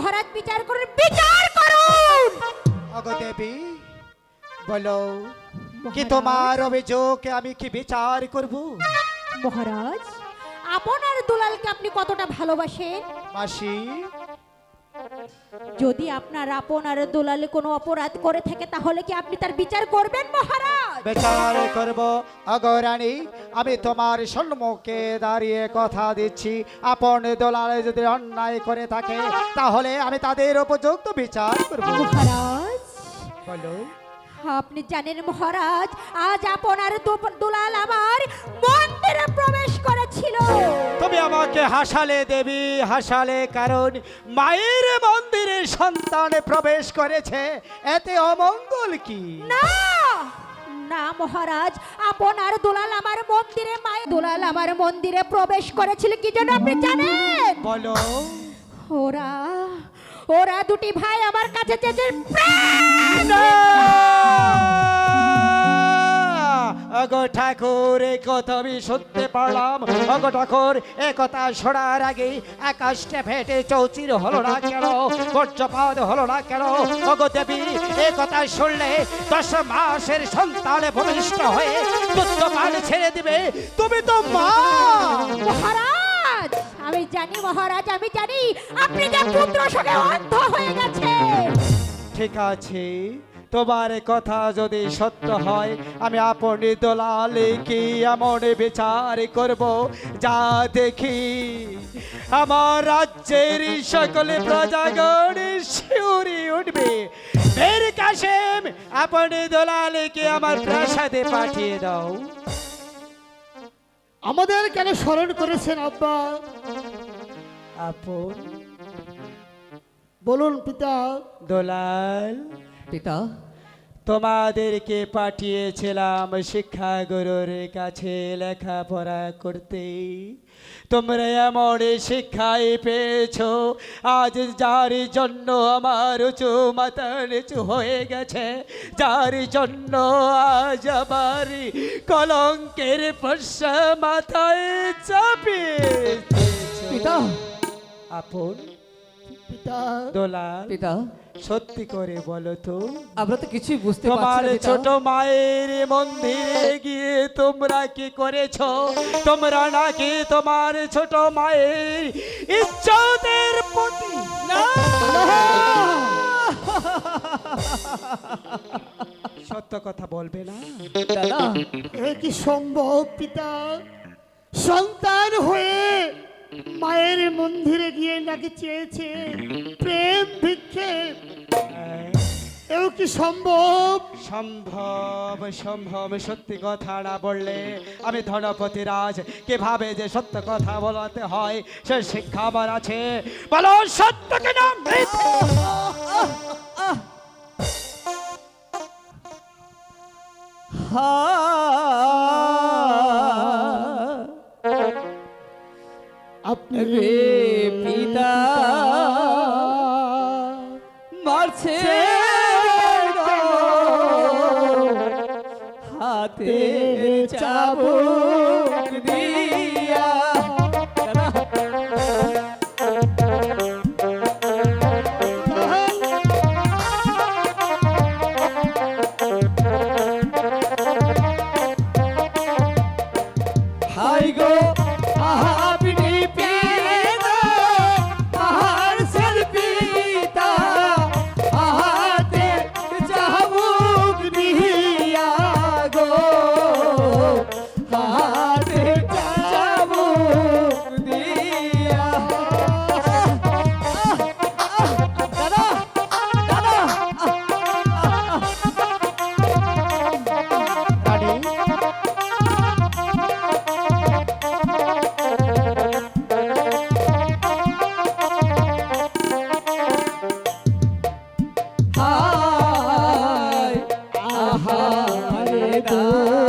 মহারাজ বিচার করুন বিচার করুন! অগদেবী বলো কি তোমার অভিযোগ আমি কি বিচার করব? মহারাজ? আপনার দুলালকে আপনি কতটা ভালোবাসেন? মাসি যদি আপনার আপনার দুলালে কোনো অপরাধ করে থাকে তাহলে কি আপনি তার বিচার করবেন মহারাজ? বিচার করব। অগরানী আমি তোমার সম্মুখে দাঁড়িয়ে কথা দিচ্ছি। আপন দোলালে যদি অন্যায় করে থাকে তাহলে আমি তাদের উপযুক্ত বিচার করব। মহারাজ? বলো। আপনি জানেন মহারাজ আজ আপনার দুলাল আমার আমাকে হাসালে দেবী হাসালে কারণ। মায়ের মন্দিরে সন্তান প্রবেশ করেছে এতে অমঙ্গল কি? না! না মহারাজ আপনার দুলাল আমার মন্দিরে মায়ের দুলাল আমার মন্দিরে প্রবেশ করেছিল কি জন্য আপনি জানেন? বলো। ওরা ওরা দুটি ভাই আমার কাছে চেয়েছে না! অগো ঠাকুর এ কথা আমি শুনতে পারলাম। অগো ঠাকুর এ কথা শোনার আগে আকাশটা ফেটে চৌচির হলো না কেন? বজ্রপাত হলো না কেন? অগো দেবী এ কথা শুনলে দশ মাসের সন্তানে ভূমিষ্ঠ হয়ে দুধ পান ছেড়ে দিবে। তুমি তো মা! মহারাজ আমি জানি মহারাজ আমি জানি। আপনি যে পুত্র সঙ্গে অন্ধ হয়ে গেছে। ঠিক আছে। তোমার কথা যদি সত্য হয় আমি আপনি দোলালে কি এমন বিচার করব যা দেখি। আমার রাজ্যের সকলে প্রজাগণ শিউরি উঠবে। এর কাশেম আপনি দোলালেকে আমার প্রাসাদে পাঠিয়ে দাও। আমাদের কেন স্মরণ করেছেন আব্বা? আপন। বলুন পিতা। দোলাল। পিতা? তোমাদেরকে পাঠিয়েছিলাম শিক্ষাগুরুর কাছে লেখাপড়া করতে তোমরা এমন শিক্ষাই পেয়েছ আজ যার জন্য আমার উঁচু মাথা নিচু হয়ে গেছে যার জন্য আজ আমার কলঙ্কের পশ্চা মাথায় চাপিয়ে পিতা। আপন পিতা। দোলাল পিতা। সত্যি করে বলো তো। আমরা তো কিছুই বুঝতে তোমার পারছি না, ছোট মায়ের মন্দিরে গিয়ে তোমরা কি করেছ? তোমরা নাকি তোমার ছোট মায়ের ইজ্জতের প্রতি সত্য কথা বলবে না? দাদা। এ কি সম্ভব পিতা? সন্তান হয়ে মায়ের মন্দিরে গিয়ে নাকি চেয়েছে প্রেম ভিক্ষে এও কি সম্ভব? সম্ভব সম্ভব সত্যি কথা না বললে আমি ধনপতি রাজ কীভাবে যে সত্য কথা বলাতে হয় সে শিক্ষা আমার আছে। বলো সত্য কিনা মিথ্যে? আপনি 的。